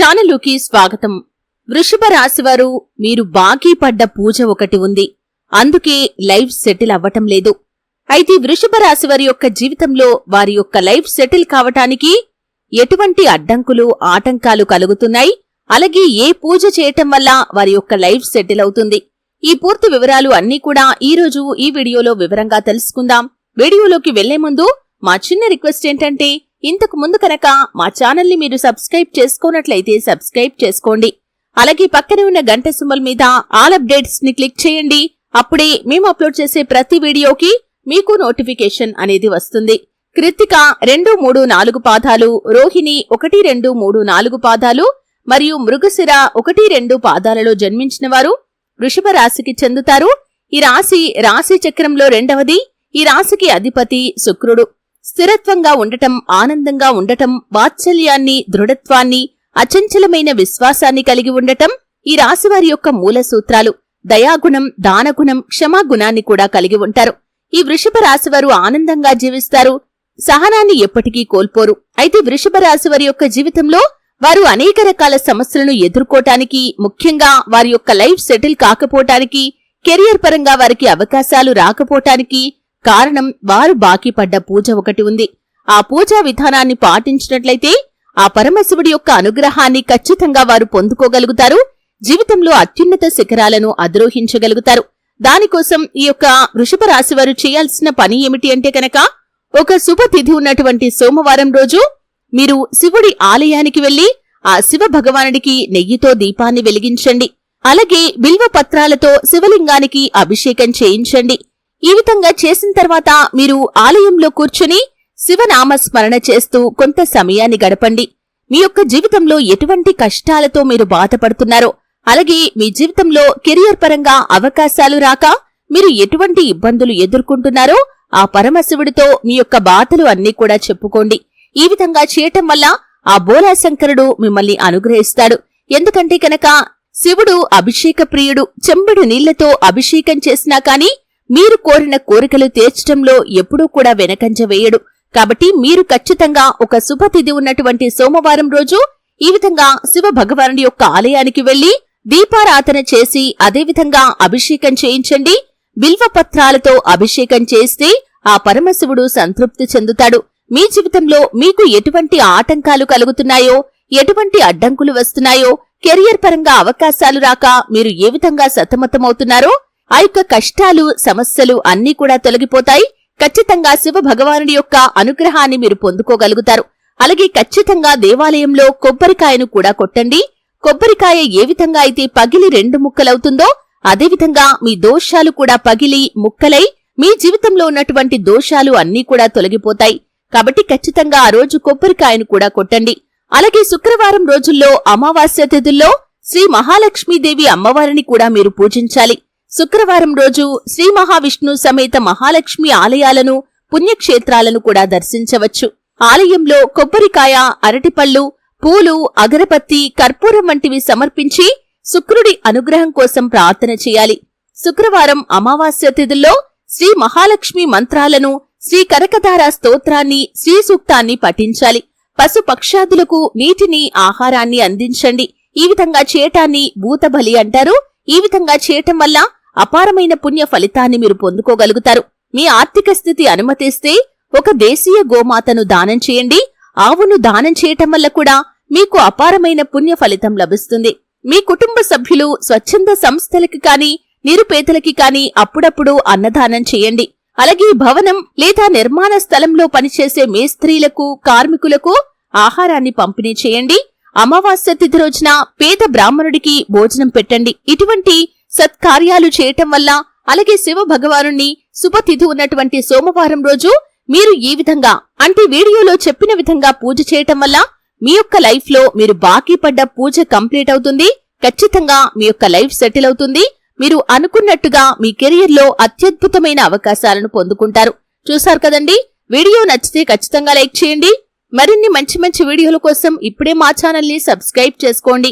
ఛానలుకి స్వాగతం. వృషభ రాశివారు మీరు బాకీ పడ్డ పూజ ఒకటి ఉంది. అందుకే లైఫ్ సెటిల్ అవ్వటం లేదు. అయితే వృషభ రాశివారి యొక్క జీవితంలో వారి యొక్క లైఫ్ సెటిల్ కావటానికి ఎటువంటి అడ్డంకులు ఆటంకాలు కలుగుతున్నాయి? అలాగే ఏ పూజ చేయటం వల్ల వారి యొక్క లైఫ్ సెటిల్ అవుతుంది? ఈ పూర్తి వివరాలు అన్నీ కూడా ఈ రోజు ఈ వీడియోలో వివరంగా తెలుసుకుందాం. వీడియోలోకి వెళ్ళే ముందు మా చిన్న రిక్వెస్ట్ ఏంటంటే ఇంతకు ముందు కనుక మా ఛానల్ని మీరు సబ్స్క్రైబ్ చేసుకోనట్లయితే సబ్స్క్రైబ్ చేసుకోండి. అలాగే పక్కనే ఉన్న గంట సింబల్ మీద ఆల్ అప్డేట్స్ని క్లిక్ చేయండి. అప్పుడే మేము అప్లోడ్ చేసే ప్రతి వీడియోకి మీకు నోటిఫికేషన్ అనేది వస్తుంది. కృత్తిక రెండు మూడు నాలుగు పాదాలు రోహిణి ఒకటి రెండు మూడు నాలుగు పాదాలు మరియు మృగశిర ఒకటి రెండు పాదాలలో జన్మించిన వారు వృషభ రాశికి చెందుతారు. ఈ రాశి రాశి చక్రంలో రెండవది ఈ రాశికి అధిపతి శుక్రుడు. స్థిరత్వంగా ఉండటం ఆనందంగా ఉండటం వాత్సల్యాన్ని దృఢత్వాన్ని అచంచలమైన విశ్వాసాన్ని కలిగి ఉండటం ఈ రాశివారి యొక్క మూల సూత్రాలు. దయాగుణం దానగుణం క్షమాగుణాన్ని కూడా కలిగి ఉంటారు. ఈ వృషభ రాశివారు ఆనందంగా జీవిస్తారు. సహనాన్ని ఎప్పటికీ కోల్పోరు. అయితే వృషభ రాశివారి యొక్క జీవితంలో వారు అనేక రకాల సమస్యలను ఎదుర్కోటానికి ముఖ్యంగా వారి యొక్క లైఫ్ సెటిల్ కాకపోవటానికి కెరియర్ పరంగా వారికి అవకాశాలు రాకపోవటానికి కారణం వారు బాకీ పడ్డ పూజ ఒకటి ఉంది. ఆ పూజా విధానాన్ని పాటించినట్లయితే ఆ పరమశివుడి యొక్క అనుగ్రహాన్ని ఖచ్చితంగా వారు పొందుకోగలుగుతారు. జీవితంలో అత్యున్నత శిఖరాలను అధిరోహించగలుగుతారు. దానికోసం ఈ యొక్క వృషభ రాశి వారు చేయాల్సిన పని ఏమిటి అంటే కనుక ఒక శుభతిథి ఉన్నటువంటి సోమవారం రోజు మీరు శివుడి ఆలయానికి వెళ్ళి ఆ శివ భగవానుడికి నెయ్యితో దీపాన్ని వెలిగించండి. అలాగే బిల్వ పత్రాలతో శివలింగానికి అభిషేకం చేయించండి. ఈ విధంగా చేసిన తర్వాత మీరు ఆలయంలో కూర్చుని శివనామ స్మరణ చేస్తూ కొంత సమయాన్ని గడపండి. మీ యొక్క జీవితంలో ఎటువంటి కష్టాలతో మీరు బాధపడుతున్నారో అలాగే మీ జీవితంలో కెరియర్ పరంగా అవకాశాలు రాక మీరు ఎటువంటి ఇబ్బందులు ఎదుర్కొంటున్నారో ఆ పరమశివుడితో మీ యొక్క బాధలు అన్నీ కూడా చెప్పుకోండి. ఈ విధంగా చేయటం వల్ల ఆ బోలాశంకరుడు మిమ్మల్ని అనుగ్రహిస్తాడు. ఎందుకంటే కనుక శివుడు అభిషేక ప్రియుడు చెంబుడు నీళ్ళతో అభిషేకం చేసినా కానీ మీరు కోరిన కోరికలు తీర్చడంలో ఎప్పుడూ కూడా వెనకంజ వేయడు. కాబట్టి మీరు ఖచ్చితంగా ఒక శుభతిథి ఉన్నటువంటి సోమవారం రోజు ఈ విధంగా శివ భగవానుడి యొక్క ఆలయానికి వెళ్ళి దీపారాధన చేసి అదేవిధంగా అభిషేకం చేయించండి. బిల్వ పత్రాలతో అభిషేకం చేస్తే ఆ పరమశివుడు సంతృప్తి చెందుతాడు. మీ జీవితంలో మీకు ఎటువంటి ఆటంకాలు కలుగుతున్నాయో ఎటువంటి అడ్డంకులు వస్తున్నాయో కెరియర్ పరంగా అవకాశాలు రాక మీరు ఏ విధంగా సతమతమవుతున్నారో ఆ యొక్క కష్టాలు సమస్యలు అన్నీ కూడా తొలగిపోతాయి. ఖచ్చితంగా శివ భగవానుడి యొక్క అనుగ్రహాన్ని మీరు పొందుకోగలుగుతారు. అలాగే ఖచ్చితంగా దేవాలయంలో కొబ్బరికాయను కూడా కొట్టండి. కొబ్బరికాయ ఏ విధంగా అయితే పగిలి రెండు ముక్కలవుతుందో అదేవిధంగా మీ దోషాలు కూడా పగిలి ముక్కలై మీ జీవితంలో ఉన్నటువంటి దోషాలు అన్నీ కూడా తొలగిపోతాయి. కాబట్టి ఖచ్చితంగా ఆ రోజు కొబ్బరికాయను కూడా కొట్టండి. అలాగే శుక్రవారం రోజుల్లో అమావాస్య తిథుల్లో శ్రీ మహాలక్ష్మీదేవి అమ్మవారిని కూడా మీరు పూజించాలి. శుక్రవారం రోజు శ్రీ మహావిష్ణు సమేత మహాలక్ష్మి ఆలయాలను పుణ్యక్షేత్రాలను కూడా దర్శించవచ్చు. ఆలయంలో కొబ్బరికాయ అరటిపళ్ళు పూలు అగరబత్తి కర్పూరం వంటివి సమర్పించి శుక్రుడి అనుగ్రహం కోసం ప్రార్థన చేయాలి. శుక్రవారం అమావాస్య తిథుల్లో శ్రీ మహాలక్ష్మి మంత్రాలను శ్రీ కరకధార స్తోత్రాన్ని శ్రీ సూక్తాన్ని పఠించాలి. పశుపక్షాదులకు నీటిని ఆహారాన్ని అందించండి. ఈ విధంగా చేయటాన్ని భూతబలి అంటారు. ఈ విధంగా చేయటం వల్ల అపారమైన పుణ్య ఫలితాన్ని మీరు పొందుకోగలుగుతారు. మీ ఆర్థిక స్థితి అనుమతిస్తే ఒక దేశీయ గోమాతను దానం చేయండి. ఆవును దానం చేయటం వల్ల కూడా మీకు అపారమైన పుణ్య ఫలితం లభిస్తుంది. మీ కుటుంబ సభ్యులు స్వచ్ఛంద సంస్థలకి కాని నిరుపేదలకి కాని అప్పుడప్పుడు అన్నదానం చేయండి. అలాగే భవనం లేదా నిర్మాణ స్థలంలో పనిచేసే మేస్త్రీలకు కార్మికులకు ఆహారాన్ని పంపిణీ చేయండి. అమావాస్య తిథి రోజున పేద బ్రాహ్మణుడికి భోజనం పెట్టండి. ఇటువంటి సత్కార్యాలు చేయటం వల్ల అలాగే శివ భగవానుణ్ణి శుభతిథి ఉన్నటువంటి సోమవారం రోజు మీరు ఈ విధంగా అంటే వీడియోలో చెప్పిన విధంగా పూజ చేయటం వల్ల మీ యొక్క లైఫ్లో మీరు బాకీ పడ్డ పూజ కంప్లీట్ అవుతుంది ఖచ్చితంగా మీ యొక్క లైఫ్ సెటిల్ అవుతుంది. మీరు అనుకున్నట్టుగా మీ కెరియర్లో అత్యద్భుతమైన అవకాశాలను పొందుకుంటారు. చూసారు కదండి? వీడియో నచ్చితే ఖచ్చితంగా లైక్ చేయండి. మరిన్ని మంచి మంచి వీడియోల కోసం ఇప్పుడే మా ఛానల్ని సబ్స్క్రైబ్ చేసుకోండి.